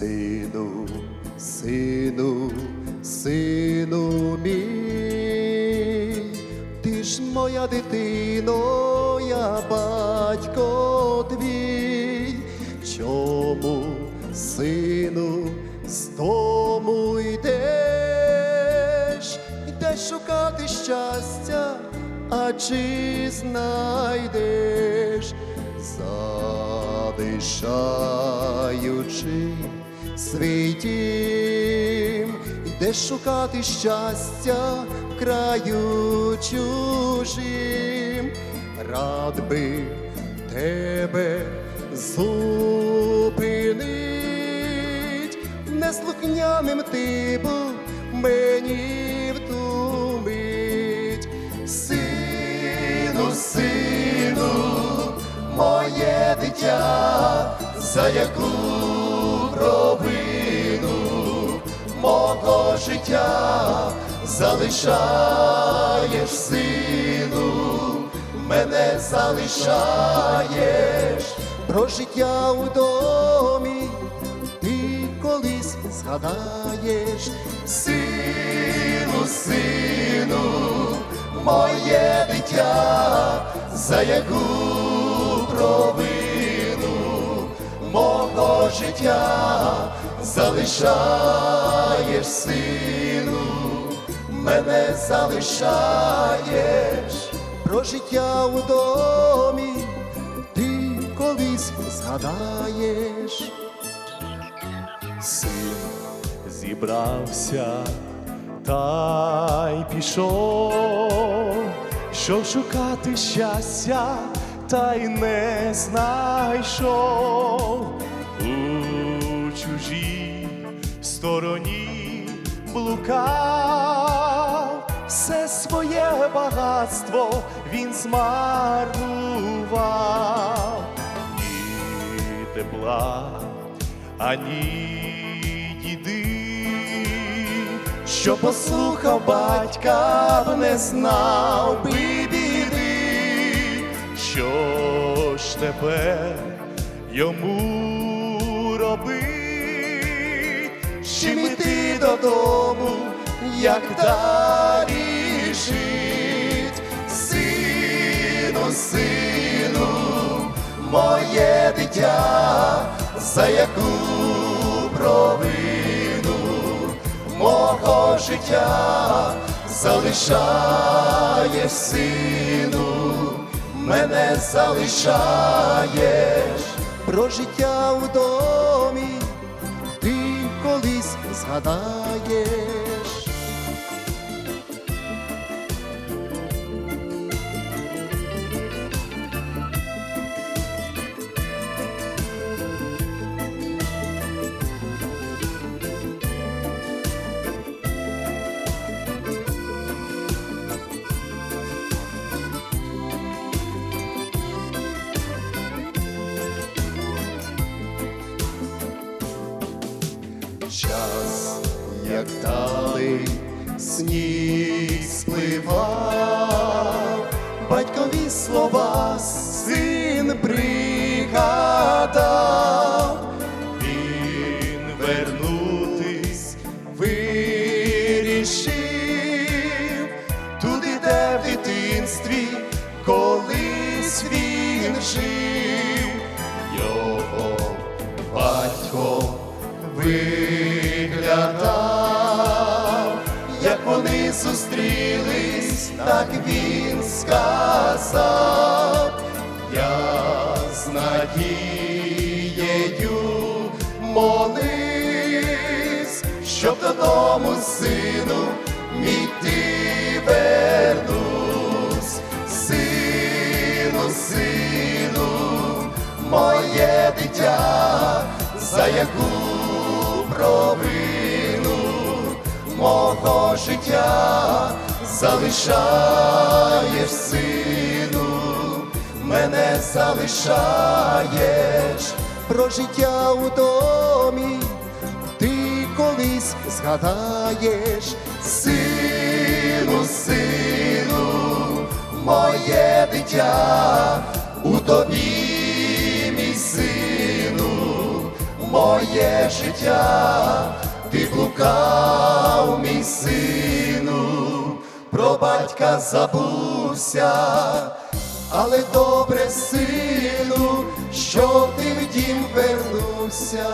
Сину, сину, сину мій, ти ж моя дитино, я батько твій, чому, сину, з дому йдеш, йдеш шукати щастя, а чи знайдеш, залишаючи свій дім, шукати щастя в краю чужим, рад би тебе зупинить, неслухняним ти був мені в ту мить. Сину, сину, моє дитя, за яку провину мого життя залишаєш сину, мене залишаєш. Про життя у домі, ти колись згадаєш, сину, сину, моє дитя, за яку провину мого життя залишаєш сину, мене залишаєш. Про життя у домі, ти колись згадаєш. Син зібрався та й пішов, щоб шукати щастя, та й не знайшов чужій стороні блукав, все своє багатство він змарнував, ні тепла ані їди, що послухав батька, б не знав би біди, що ж тепер йому додому, як далі жить, сину, сину, моє дитя, за яку провину мого життя залишаєш сину, мене залишаєш. Про життя в домі, ти колись згадаєш. Як дали, сніг спливав, батькові слова син пригадав, він вернутись вирішив. Туди, де в дитинстві колись він жив, зустрілись, так він сказав, я з надією молись, щоб додому сину мій ти вернусь, сину, сину, моє дитя, за яку провину мого життя залишаєш сину, мене залишаєш про життя у домі, ти колись згадаєш, сину, сину, моє дитя, у тобі, сину, моє життя, блукав, мій сину, про батька забувся, але добре, сину, що ти в дім вернувся.